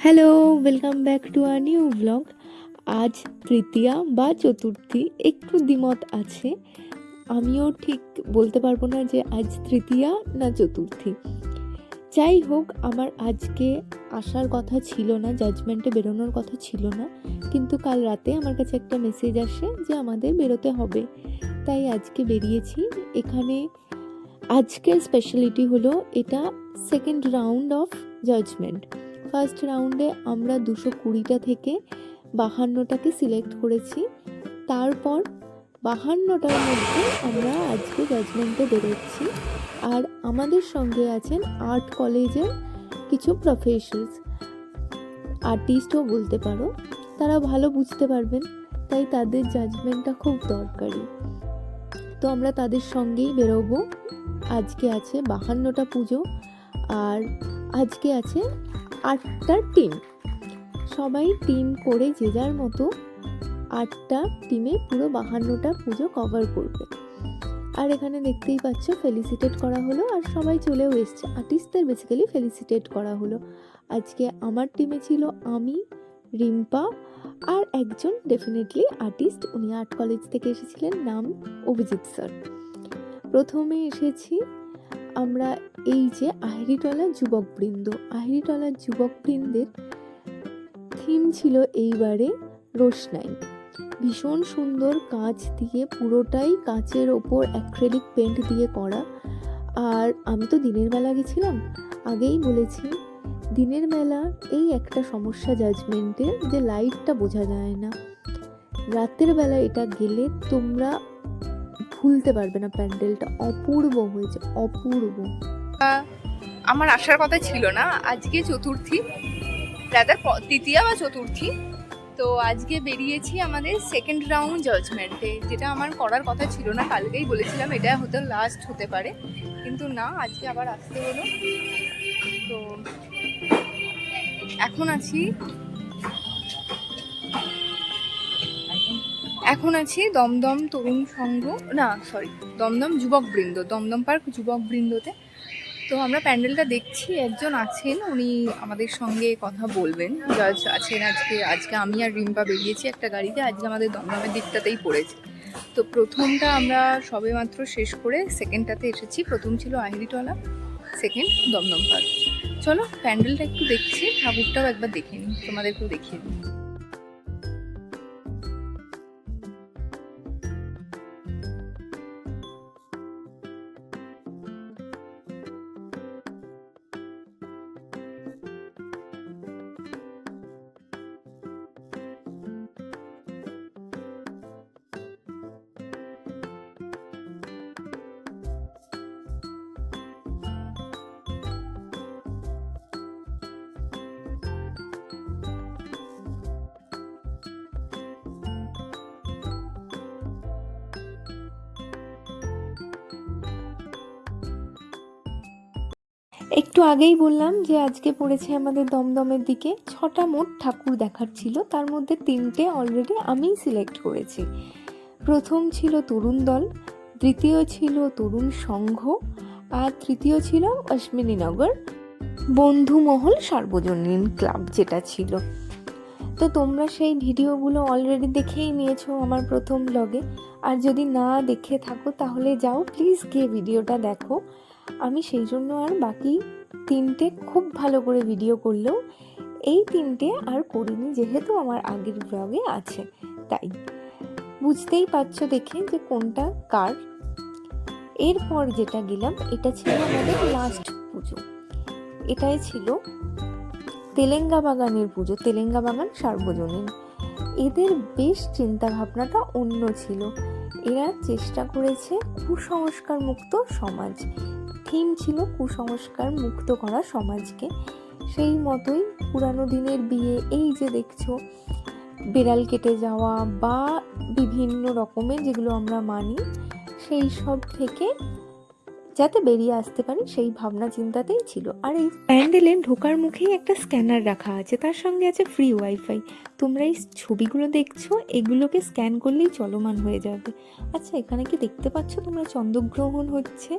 Hello welcome back to a new blog আজ তৃতীয়া বা চতুর্থী, একটু দ্বিমত আছে। আমিও ঠিক বলতে পারব না যে আজ তৃতীয়া না চতুর্থী। যাই হোক, আমার আজকে আসার কথা ছিল না জাজমেন্টে বেরোনোর কথা ছিল না। কিন্তু কাল রাতে আমার কাছে একটা মেসেজ আসে যে আমাদের বেরোতে হবে। তাই আজকে বেরিয়েছি। এখানে আজকের স্পেশালিটি হলো এটা second round of judgement first রাউন্ডে আমরা দুশো কুড়িটা থেকে বাহান্নটাকে সিলেক্ট করেছি। তারপর বাহান্নটার মধ্যে আমরা আজকে জাজমেন্টে বেরোচ্ছি। আর আমাদের সঙ্গে আছেন আর্ট কলেজের কিছু প্রফেশনালস আর্টিস্টও বলতে পারো, তারা ভালো বুঝতে পারবেন, তাই তাদের জাজমেন্টটা খুব দরকারি। তো আমরা তাদের সঙ্গেই বেরোবো। আজকে আছে বাহান্নটা পুজো, আর আজকে আছে আটটা টিম সবাই টিম করে যে যার মতো আটটা টিমে পুরো বাহান্নটা পুজো কভার করবে। আর এখানে দেখতেই পাচ্ছ ফেলিসিটেট করা হলো আর সবাই চলেও এসছে। আর্টিস্টদের বেসিক্যালি ফেলিসিটেট করা হলো। আজকে আমার টিমে ছিল আমি, রিম্পা আর একজন ডেফিনেটলি আর্টিস্ট উনি আর্ট কলেজ থেকে এসেছিলেন, নাম অভিজিৎ স্যার প্রথমে এসেছি আমরা এই যে আহিরিটলা যুবকবৃন্দ, আহিরিটলা যুবকবৃন্দের থিম ছিল এইবারে রোশনাই। ভীষণ সুন্দর কাঁচ দিয়ে, পুরোটাই কাঁচের ওপর অ্যাক্রেলিক পেন্ট দিয়ে করা। আর আমি তো দিনের বেলা গেছিলাম, আগেই বলেছি, দিনের বেলা এই একটা সমস্যা জাজমেন্টে যে লাইটটা বোঝা যায় না। রাতের বেলা এটা গেলে তোমরা ভুলতে পারবে না প্যান্ডেলটা, অপূর্ব হয়েছে, অপূর্ব। আমার আসার কথা ছিল না, আজকে চতুর্থী। রাদার তৃতীয়া বা চতুর্থী। তো আজকে বেরিয়েছি আমাদের সেকেন্ড রাউন্ড জাজমেন্টে যেটা আমার করার কথা ছিল না, কালকেই বলেছিলাম এটা হতে লাস্ট হতে পারে। কিন্তু না, আজকে আবার আসতে হলো। তো এখন আছি এখন আছি দমদম তরুণ সংঘ, না সরি দমদম যুবকবৃন্দ দমদম পার্ক যুবকবৃন্দতে তো আমরা প্যান্ডেলটা দেখছি, একজন আছেন, উনি আমাদের সঙ্গে কথা বলবেন। জাজ আছেন আজকে আজকে আমি আর রিম্পা বেরিয়েছি একটা গাড়িতে, আজকে আমাদের দমদমের দিকটাতেই পড়েছে। তো প্রথমটা আমরা সবেমাত্র শেষ করে সেকেন্ডটাতে এসেছি। প্রথম ছিল আহিরিটলা সেকেন্ড দমদম পার্ক। চলো, প্যান্ডেলটা একটু দেখছি, ঠাকুরটাও একবার দেখে নিই, তোমাদেরকেও দেখিয়ে দিই। একটু আগেই বললাম যে আজকে পড়েছে আমাদের দমদমের দিকে ছটা মোট ঠাকুর দেখার ছিল। তার মধ্যে তিনটে অলরেডি আমিই সিলেক্ট করেছি। প্রথম ছিল তরুণ দল, দ্বিতীয় ছিল তরুণ সংঘ, আর তৃতীয় ছিল অশ্বিনীনগর বন্ধুমহল সার্বজনীন ক্লাব যেটা ছিল। তো তোমরা সেই ভিডিওগুলো অলরেডি দেখেই নিয়েছো আমার প্রথম ব্লগে আর যদি না দেখে থাকো তাহলে যাও প্লিজ গিয়ে ভিডিওটা দেখো। আমি সেই জন্য আর বাকি তিনটে খুব ভালো করে ভিডিও করলেও এই তিনটে আর করিনি যেহেতু আমার আগের ব্লগে আছে। তাই বুঝতেই পারছ দেখে যে কোনটা কার। এরপর যেটা গেলাম, এটা ছিল আমাদের লাস্ট পুজো। এটাই ছিল তেলেঙ্গা বাগানের পুজো, তেলেঙ্গা বাগান সার্বজনীন। এদের বেশ চিন্তা ভাবনাটা অন্য ছিল। এরা চেষ্টা করেছে কুসংস্কার মুক্ত সমাজ। থিম ছিল কুসংস্কার মুক্ত করা সমাজকে। সেই মতোই পুরানো দিনের বিয়ে, এই যে দেখছ, বিড়াল কেটে যাওয়া বা বিভিন্ন রকমের যেগুলো আমরা মানি, সেই সব থেকে যাতে বেরিয়ে আসতে পারি, সেই ভাবনা চিন্তাতেই ছিল। আর এই প্যান্ডেলে ঢোকার মুখেই একটা স্ক্যানার রাখা আছে, তার সঙ্গে আছে ফ্রি ওয়াইফাই। তোমরা এই ছবিগুলো দেখছ, এগুলোকে স্ক্যান করলেই চলমান হয়ে যাবে। আচ্ছা এখানে কি দেখতে পাচ্ছ তোমরা? চন্দ্রগ্রহণ হচ্ছে।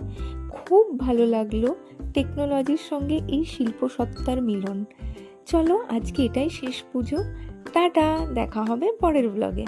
খুব ভালো লাগল টেকনোলজির সঙ্গে এই শিল্প সত্তার মিলন। চলো, আজকে এটাই শেষ পুজো। টাটা, দেখা হবে পরের ব্লগে